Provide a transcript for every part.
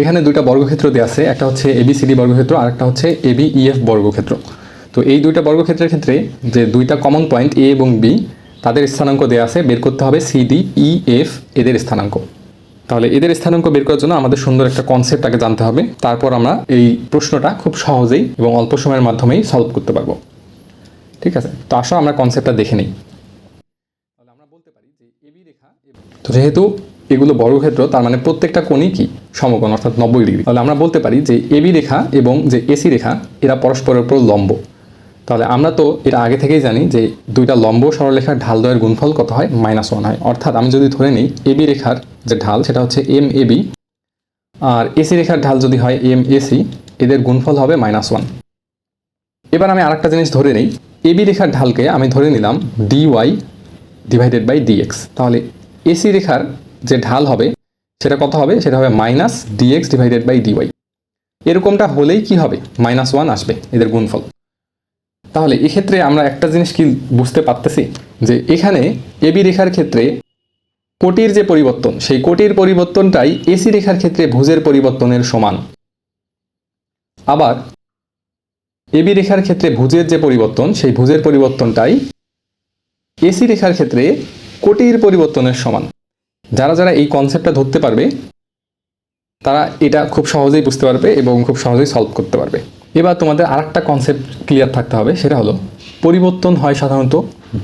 এখানে দুইটা বর্গক্ষেত্র দেওয়া আছে, একটা হচ্ছে এবিসিডি বর্গক্ষেত্র আর একটা হচ্ছে এবি ইএফ বর্গক্ষেত্র। তো এই দুইটা বর্গক্ষেত্রের ক্ষেত্রে যে দুইটা কমন পয়েন্ট এ এবং বি তাদের স্থানাঙ্ক দেওয়া আছে, বের করতে হবে সিডি ই এফ এদের স্থানাঙ্ক। তাহলে এদের স্থানাঙ্ক বের করার জন্য আমাদের সুন্দর একটা কনসেপ্ট আগে জানতে হবে, তারপর আমরা এই প্রশ্নটা খুব সহজেই এবং অল্প সময়ের মাধ্যমেই সলভ করতে পারব। ঠিক আছে? তো আসো আমরা কনসেপ্টটা দেখে নিই তাহলে আমরা বলতে পারি যে এবি রেখা তো যেহেতু এগুলো বর্গক্ষেত্র তার মানে প্রত্যেকটা কোণই কি? সমকোণ, অর্থাৎ নব্বই ডিগ্রি। তাহলে আমরা বলতে পারি যে এবি রেখা এবং যে এসি রেখা, এরা পরস্পরের উপর লম্ব। তাহলে আমরা তো এটা আগে থেকেই জানি যে দুইটা লম্ব সরলরেখার ঢাল দ্বয়ের গুণফল কত হয়? মাইনাস ওয়ান হয়। অর্থাৎ আমি যদি ধরে নিই এবি রেখার যে ঢাল, সেটা হচ্ছে এম এবি আর এসি রেখার ঢাল যদি হয় এম এসি এদের গুণফল হবে মাইনাস ওয়ান। এবার আমি আরেকটা জিনিস ধরে নিই। এবি রেখার ঢালকে আমি ধরে নিলাম ডিওয়াই ডিভাইডেড বাই ডিএক্স তাহলে এসি রেখার যে ঢাল হবে, সেটা কত হবে? সেটা হবে minus dx divided by dy এরকমটা হলেই কি হবে? মাইনাস ওয়ান আসবে, এদের গুণফল। তাহলে এক্ষেত্রে আমরা একটা জিনিস কি বুঝতে পারতেছি? যে এখানে এবি রেখার ক্ষেত্রে কোটির যে পরিবর্তন, সেই কোটির পরিবর্তনটাই এসি রেখার ক্ষেত্রে ভুজের পরিবর্তনের সমান। আবার এবি রেখার ক্ষেত্রে ভুজের যে পরিবর্তন, সেই ভুজের পরিবর্তনটাই এসি রেখার ক্ষেত্রে কোটির পরিবর্তনের সমান। যারা যারা এই কনসেপ্টটা ধরতে পারবে, তারা এটা খুব সহজেই বুঝতে পারবে এবং খুব সহজেই সলভ করতে পারবে। এবার তোমাদের আরেকটা কনসেপ্ট ক্লিয়ার থাকতে হবে, সেটা হলো পরিবর্তন হয় সাধারণত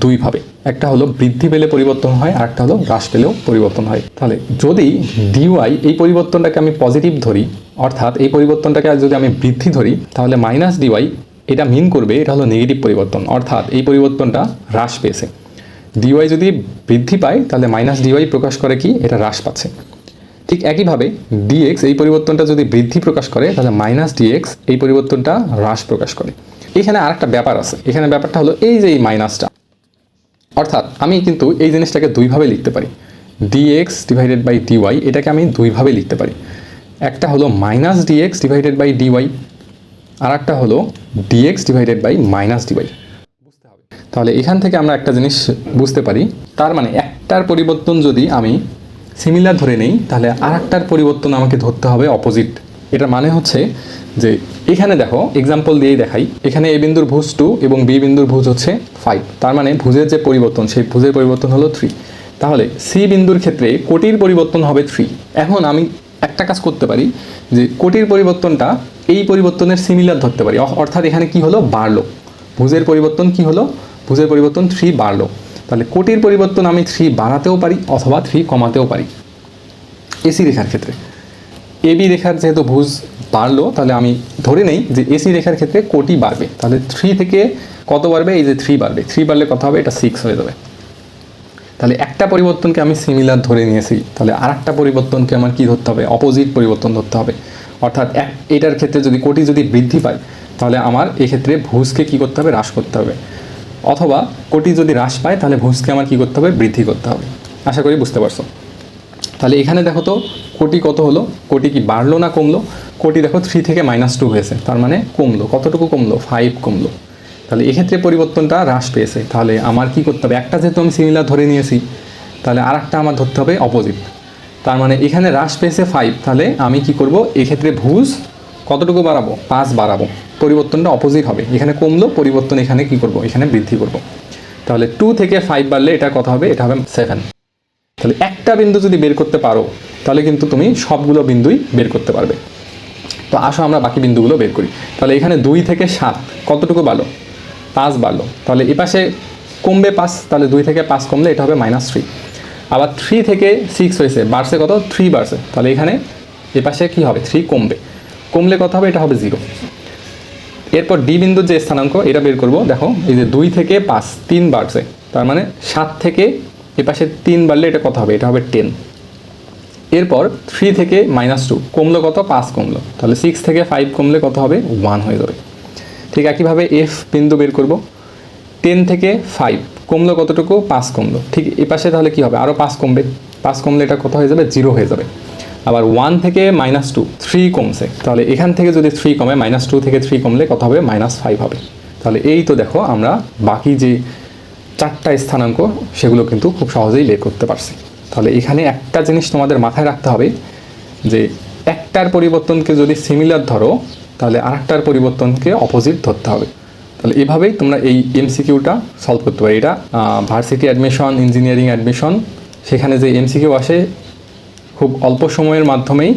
দুইভাবে। একটা হলো বৃদ্ধি পেলে পরিবর্তন হয় আর একটা হলো হ্রাস পেলেও পরিবর্তন হয়। তাহলে যদি ডিওয়াই এই পরিবর্তনটাকে আমি পজিটিভ ধরি, অর্থাৎ এই পরিবর্তনটাকে যদি আমি বৃদ্ধি ধরি, তাহলে মাইনাস ডিওয়াই এটা মিন করবে, এটা হলো নেগেটিভ পরিবর্তন। অর্থাৎ এই পরিবর্তনটা হ্রাস পেয়েছে। ডিওয়াই যদি বৃদ্ধি পায়, তাহলে মাইনাস ডিওয়াই প্রকাশ করে কি? এটা হ্রাস পাচ্ছে। ঠিক একইভাবে ডিএক্স এই পরিবর্তনটা যদি বৃদ্ধি প্রকাশ করে, তাহলে মাইনাস ডিএক্স এই পরিবর্তনটা হ্রাস প্রকাশ করে। এখানে আরেকটা ব্যাপার আছে। এখানে ব্যাপারটা হলো এই যে এই মাইনাসটা অর্থাৎ আমি কিন্তু এই জিনিসটাকে দুইভাবে লিখতে পারি। ডিএক্স ডিভাইডেড বাই ডিওয়াই এটাকে আমি দুইভাবে লিখতে পারি। একটা হলো minus dx divided by dy আর একটা হলো dx divided by minus dy তাহলে এখান থেকে আমরা একটা জিনিস বুঝতে পারি। তার মানে একটার পরিবর্তন যদি আমি সিমিলার ধরে নেই, তাহলে আর একটার পরিবর্তন আমাকে ধরতে হবে অপোজিট এটা মানে হচ্ছে যে এখানে দেখো এক্সাম্পল দিয়েই দেখাই। এখানে এ বিন্দুর ভুজ টু এবং বি বিন্দুর ভুজ হচ্ছে ফাইভ তার মানে ভুজের যে পরিবর্তন, সেই ভুজের পরিবর্তন হলো থ্রি তাহলে সি বিন্দুর ক্ষেত্রে কোটির পরিবর্তন হবে থ্রি এখন আমি একটা কাজ করতে পারি যে কোটির পরিবর্তনটা এই পরিবর্তনের সিমিলার ধরতে পারি। অর্থাৎ এখানে কি হলো? বাড়লো ভুজের পরিবর্তন কি হলো? ভুজের পরিবর্তন থ্রি বাড়লো। তাহলে কোটির পরিবর্তন আমি থ্রি বাড়াতেও পারি অথবা থ্রি কমাতেও পারি। এসি রেখার ক্ষেত্রে। এবি রেখার যেহেতু ভুজ বাড়লো, তাহলে আমি ধরে নেই যে এসি রেখার ক্ষেত্রে কোটি বাড়বে। তাহলে থ্রি থেকে কত বাড়বে? এই যে থ্রি বাড়বে। থ্রি বাড়লে কত হবে? এটা সিক্স হয়ে যাবে। তাহলে একটা পরিবর্তনকে আমি সিমিলার ধরে নিয়েছি। তাহলে আর একটা পরিবর্তনকে আমার কী ধরতে হবে? অপোজিট পরিবর্তন ধরতে হবে। অর্থাৎ এক এটার ক্ষেত্রে যদি কোটি যদি বৃদ্ধি পায়, তাহলে আমার এক্ষেত্রে ভুজকে কী করতে হবে? হ্রাস করতে হবে। অথবা কোটি যদি হ্রাস পায়, তাহলে ভুজকে আমার কি করতে হবে? বৃদ্ধি করতে হবে। আশা করি বুঝতে পারছ। তাহলে এখানে দেখো তো, কোটি কত হলো? কোটি কি বাড়লো না কমলো? কোটি দেখো থ্রি থেকে মাইনাস টু হয়েছে, তার মানে কমলো। কতটুকু কমলো? ফাইভ কমলো। তাহলে এক্ষেত্রে পরিবর্তনটা হ্রাস পেয়েছে। তাহলে আমার কি করতে হবে? একটা যেহেতু আমি সিমিলার ধরে নিয়েছি, তাহলে আর একটা আমার ধরতে হবে অপোজিট তার মানে এখানে হ্রাস পেয়েছে ফাইভ তাহলে আমি কি করব? এক্ষেত্রে ভুজ কতটুকু বাড়াবো? পাঁচ বাড়াবো। পরিবর্তনটা অপোজিট হবে। এখানে কমলো, পরিবর্তন এখানে কি করব? এখানে বৃদ্ধি করব। তাহলে টু থেকে ফাইভ বাড়লে এটা কত হবে? এটা হবে সেভেন তাহলে একটা বিন্দু যদি বের করতে পারো, তাহলে কিন্তু তুমি সবগুলো বিন্দুই বের করতে পারবে। তো আসো আমরা বাকি বিন্দুগুলো বের করি। তাহলে এখানে দুই থেকে সাত, কতটুকু বাড়লো? পাঁচ বাড়লো। তাহলে এ পাশে কমবে পাঁচ, তাহলে দুই থেকে পাঁচ কমলে এটা হবে মাইনাস থ্রি আবার থ্রি থেকে সিক্স হয়েছে, বাড়ছে কত? থ্রি বাড়ছে। তাহলে এখানে এ পাশে কী হবে? থ্রি কমবে। কমলে কত হবে, এটা হবে জিরো এরপর ডি বিন্দুর যে স্থানাঙ্ক, এটা বের করব, দেখো, এই যে দুই থেকে পাঁচ, তিন বাড়ছে। তার মানে সাত থেকে এ পাশে তিন বাড়লে এটা কত হবে? এটা হবে টেন এরপর থ্রি থেকে মাইনাস টু কমলো কত? পাঁচ কমলো। তাহলে সিক্স থেকে ফাইভ কমলে কত হবে? ওয়ান হয়ে যাবে। ঠিক একইভাবে এফ বিন্দু বের করব। টেন থেকে ফাইভ কমলো কতটুকু? পাঁচ কমলো। ঠিক এ পাশে তাহলে কি হবে? আরও পাঁচ কমবে। পাঁচ কমলে এটা কত হয়ে যাবে? জিরো হয়ে যাবে। আবার ওয়ান থেকে মাইনাস টু থ্রি কমছে। তাহলে এখান থেকে যদি থ্রি কমে মাইনাস টু থেকে থ্রি কমলে কত হবে? মাইনাস ফাইভ হবে। তাহলে এই তো দেখো আমরা বাকি যে চারটা স্থানাঙ্ক, সেগুলো কিন্তু খুব সহজেই বের করতে পারছি। তাহলে এখানে একটা জিনিস তোমাদের মাথায় রাখতে হবে, যে একটার পরিবর্তনকে যদি সিমিলার ধরো, তাহলে আরেকটার পরিবর্তনকে অপোজিট ধরতে হবে। তাহলে এভাবেই তোমরা এই এমসিকিউটা সলভ করতে পারো। এটা ভার্সিটি অ্যাডমিশন ইঞ্জিনিয়ারিং অ্যাডমিশন সেখানে যে এমসিকিউ আসে খুব অল্প সময়ের মাধ্যমেই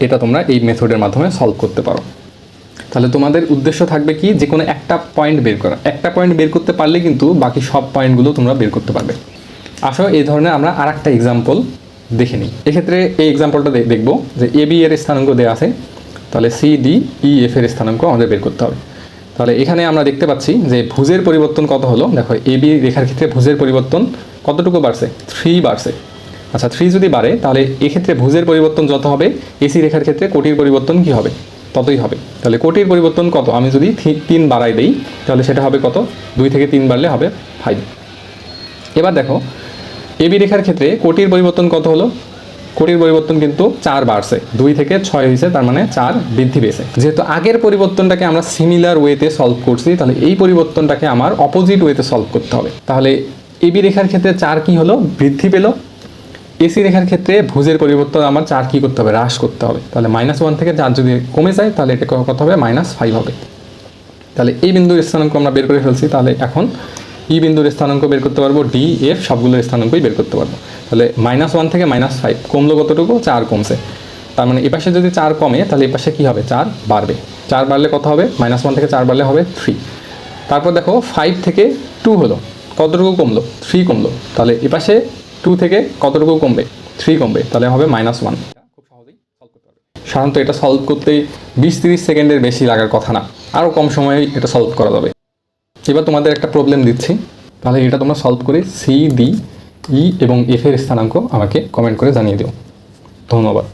এটা তোমরা এই মেথডের মাধ্যমে সলভ করতে পারো। তাহলে তোমাদের উদ্দেশ্য থাকবে কি? যে কোনো একটা পয়েন্ট বের করা। একটা পয়েন্ট বের করতে পারলে কিন্তু বাকি সব পয়েন্টগুলো তোমরা বের করতে পারবে। আসো, এই ধরনের আমরা আর একটা এক্সাম্পল দেখে নিই। এক্ষেত্রে এই এক্সাম্পলটা দেখব যে এ বি এর স্থানাঙ্ক দেওয়া আছে। তাহলে সি ডি ই এফ এর স্থানাঙ্ক আমাদের বের করতে হবে। তাহলে এখানে আমরা দেখতে পাচ্ছি যে ভুজের পরিবর্তন কত হলো? দেখো এ বি রেখার ক্ষেত্রে ভুজের পরিবর্তন কতটুকু বাড়ছে? থ্রি বাড়ছে। আচ্ছা থ্রি যদি বাড়ে, তাহলে এক্ষেত্রে ভুজের পরিবর্তন যত হবে এসি রেখার ক্ষেত্রে কোটির পরিবর্তন কি হবে? ততই হবে। তাহলে কোটির পরিবর্তন কত? আমি যদি তিন বাড়াই দেই, তাহলে সেটা হবে কত? দুই থেকে তিন বাড়লে হবে ফাইভ এবার দেখো এবি রেখার ক্ষেত্রে কোটির পরিবর্তন কত হলো? কোটির পরিবর্তন কিন্তু চার বাড়ছে। দুই থেকে ছয় হয়েছে তার মানে চার বৃদ্ধি পেয়েছে। যেহেতু আগের পরিবর্তনটাকে আমরা সিমিলার ওয়েতে সলভ করছি, তাহলে এই পরিবর্তনটাকে আমার অপোজিট ওয়েতে সলভ করতে হবে। তাহলে এবি রেখার ক্ষেত্রে চার কি হলো? বৃদ্ধি পেল। এসি রেখার ক্ষেত্রে ভুজের পরিবর্তন আমার চার কি করতে হবে? হ্রাস করতে হবে। তাহলে মাইনাস ওয়ান থেকে চার যদি কমে যায়, তাহলে এটা কত হবে? মাইনাস ফাইভ হবে। তাহলে এই বিন্দুর স্থানাঙ্ক আমরা বের করে ফেলছি। তাহলে এখন ই বিন্দুর স্থানাঙ্ক বের করতে পারব ডি এফ সবগুলোর স্থানাঙ্কই বের করতে পারব। তাহলে মাইনাস ওয়ান থেকে মাইনাস ফাইভ কমলো কতটুকু? চার কমছে। তার মানে এপাশে যদি চার কমে, তাহলে এপাশে কী হবে? চার বাড়বে। চার বাড়লে কত হবে? মাইনাস ওয়ান থেকে চার বাড়লে হবে থ্রি তারপর দেখো ফাইভ থেকে টু হলো। কতটুকু কমলো? থ্রি কমলো। তাহলে এপাশে টু থেকে কতটুকু কমবে? থ্রি কমবে। তাহলে হবে মাইনাস ওয়ান খুব সহজেই সলভ করতে পারবে। সাধারণত এটা সলভ করতে বিশ তিরিশ সেকেন্ডের বেশি লাগার কথা না। আরও কম সময়ে এটা সলভ করা যাবে। এবার তোমাদের একটা প্রবলেম দিচ্ছি। তাহলে এটা তোমরা সলভ করে সি ডি ই এবং এফের স্থানাঙ্ক আমাকে কমেন্ট করে জানিয়ে দিও। ধন্যবাদ।